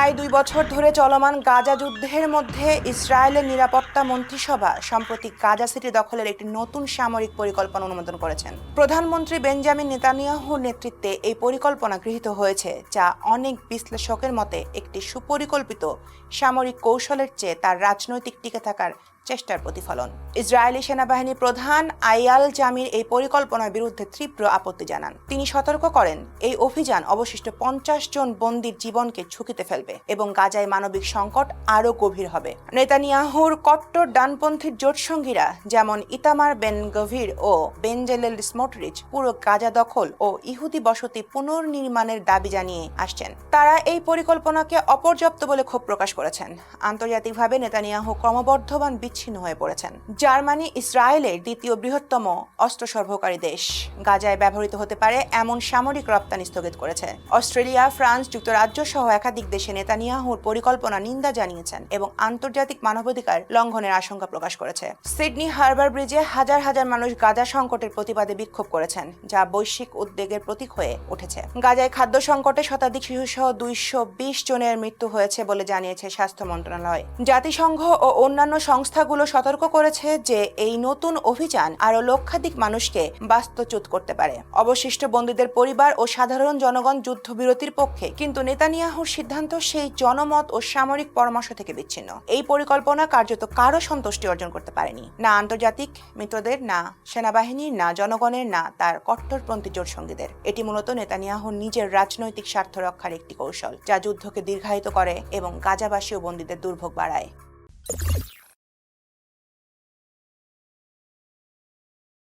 প্রায় দুই বছর ধরে চলমান গাজা যুদ্ধের মধ্যে ইসরায়েলের নিরাপত্তা মন্ত্রিসভা সম্প্রতি গাজা সিটি দখলের একটি নতুন সামরিক পরিকল্পনা অনুমোদন করেছেন। প্রধানমন্ত্রী বেঞ্জামিন নেতানিয়াহুর নেতৃত্বে এই পরিকল্পনা গৃহীত হয়েছে, যা অনেক বিশ্লেষকের মতে একটি সুপরিকল্পিত সামরিক কৌশলের চেয়ে তার রাজনৈতিক টিকে থাকার চেষ্টার প্রতিফলন। ইসরায়েলি সেনাবাহিনী প্রধান আইয়াল জামির এই পরিকল্পনার বিরুদ্ধে তীব্র আপত্তি জানান। তিনি সতর্ক করেন, এই অভিযান অবশিষ্ট পঞ্চাশ জন বন্দির জীবনকে ঝুঁকিতে ফেলবে এবং গাজায় মানবিক সংকট আরও গভীর হবে। নেতানিয়াহুর কট্টর ডানপন্থীর জোটসঙ্গীরা যেমন ইতামার বেন গভীর ও বেনজেলেল স্মোটরিচ, পুরো গাজা দখল ও ইহুদি বসতি পুনর্নির্মাণের দাবি জানিয়ে আসছেন। তারা এই পরিকল্পনাকে অপর্যাপ্ত বলে ক্ষোভ প্রকাশ করেছেন। আন্তর্জাতিকভাবে নেতানিয়াহু ক্রমবর্ধমান বিচ্ছিন্ন হয়ে পড়েছেন। জার্মানি ইসরায়েলের দ্বিতীয় বৃহত্তম অস্ত্র সরবরাহকারী দেশ। গাজায় ব্যবহৃত হতে পারে এমন সামরিক রপ্তানি স্থগিত করেছে। অস্ট্রেলিয়া, ফ্রান্স যুক্তরাজ্য সহ একাধিক দেশে নেতানিয়াহুর পরিকল্পনা নিন্দা জানিয়েছেন এবং আন্তর্জাতিক মানবাধিকার লঙ্ঘনের আশঙ্কা প্রকাশ করেছে। সিডনি হারবার ব্রিজে হাজার হাজার মানুষ গাজা সংকটের প্রতিবাদে বিক্ষোভ করেছেন, যা বৈশ্বিক উদ্বেগের প্রতীক হয়ে উঠেছে। গাজায় খাদ্য সংকটে শতাধিক শিশুসহ দুইশো বিশ জনের মৃত্যু হয়েছে বলে জানিয়েছে স্বাস্থ্য মন্ত্রণালয়। জাতিসংঘ ও অন্যান্য সংস্থাগুলো সতর্ক করেছে যে এই নতুন অভিযান আরও লক্ষাধিক মানুষকে বাস্তুচ্যুত করতে পারে। অবশিষ্ট বন্দীদের পরিবার ও সাধারণ জনগণ যুদ্ধবিরতির পক্ষে, কিন্তু নেতানিয়াহুর সিদ্ধান্ত সেই জনমত ও সামরিক পরামর্শ থেকে বিচ্ছিন্ন। এই পরিকল্পনা কার্যত কারও সন্তুষ্টি অর্জন করতে পারেনি। না আন্তর্জাতিক মিত্রদের, না সেনাবাহিনীর, না জনগণের, না তার কট্টরপন্থী জোট সঙ্গীদের। এটি মূলত নেতানিয়াহুর নিজের রাজনৈতিক স্বার্থ রক্ষার একটি কৌশল, যা যুদ্ধকে দীর্ঘায়িত করে এবং গাজাবাসী ও বন্দীদের দুর্ভোগ বাড়ায়।